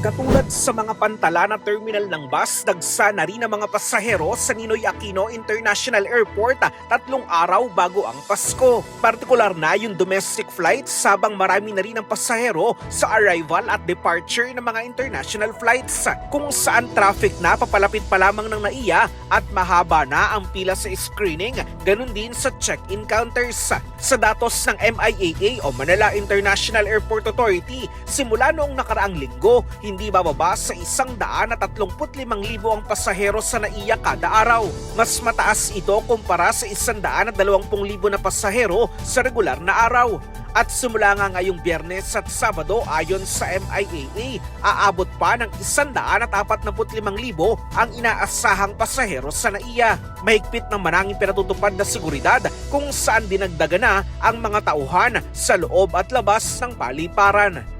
Katulad sa mga pantala na terminal ng bus, dagsa na rin ang mga pasahero sa Ninoy Aquino International Airport ah, tatlong araw bago ang Pasko. Partikular na yung domestic flights sabang marami na rin ang pasahero sa arrival at departure ng mga international flights kung saan traffic na papalapit pa lamang ng NAIA at mahaba na ang pila sa screening, ganun din sa check-in counters. Sa datos ng MIAA o Manila International Airport Authority, simula noong nakaraang linggo, hindi bababa sa isang daan at 35,000 ang pasahero sa NAIA kada araw. Mas mataas ito kumpara sa isang daan at 20,000 na pasahero sa regular na araw. At simula nga ngayong biyernes at sabado ayon sa MIAA, aabot pa ng 145,000 ang inaasahang pasahero sa NAIA. Mahigpit naman ang pinatutupad na seguridad kung saan dinagdagan na ang mga tauhan sa loob at labas ng paliparan.